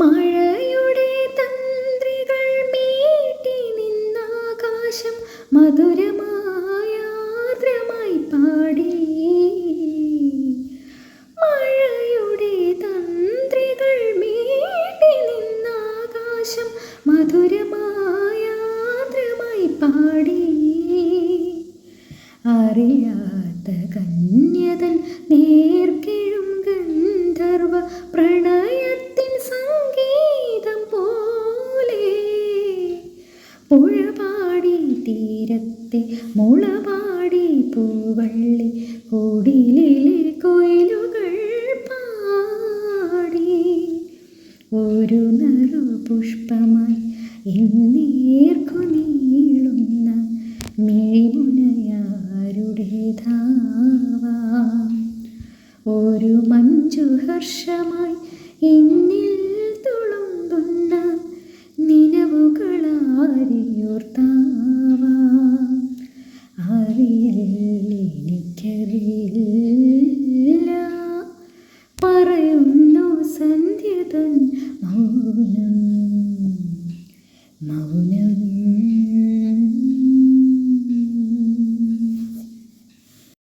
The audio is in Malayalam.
മഴയുടെ തന്ത്രികൾ മീട്ടി നിന്നാകാശം മധുരമായ ആർദ്രമായി പാടി. മഴയുടെ തന്ത്രികൾ മീട്ടി നിന്നാകാശം മധുരമായ ആർദ്രമായി പാടി. അറിയാത്ത കന്യതൻ നേർക്കിഴും പുഴപാടി തീരത്തെ മുളപാടി പൂവള്ളി കുടിലിലെ കൊയിലുകൾ പാടി. ഒരു നറു പുഷ്പമായി എന്നേർക്കു നീളുന്ന മിഴിമുനയാരുടേതാവാം ഒരു മഞ്ജുഹർഷമായി എന്നിൽ exortar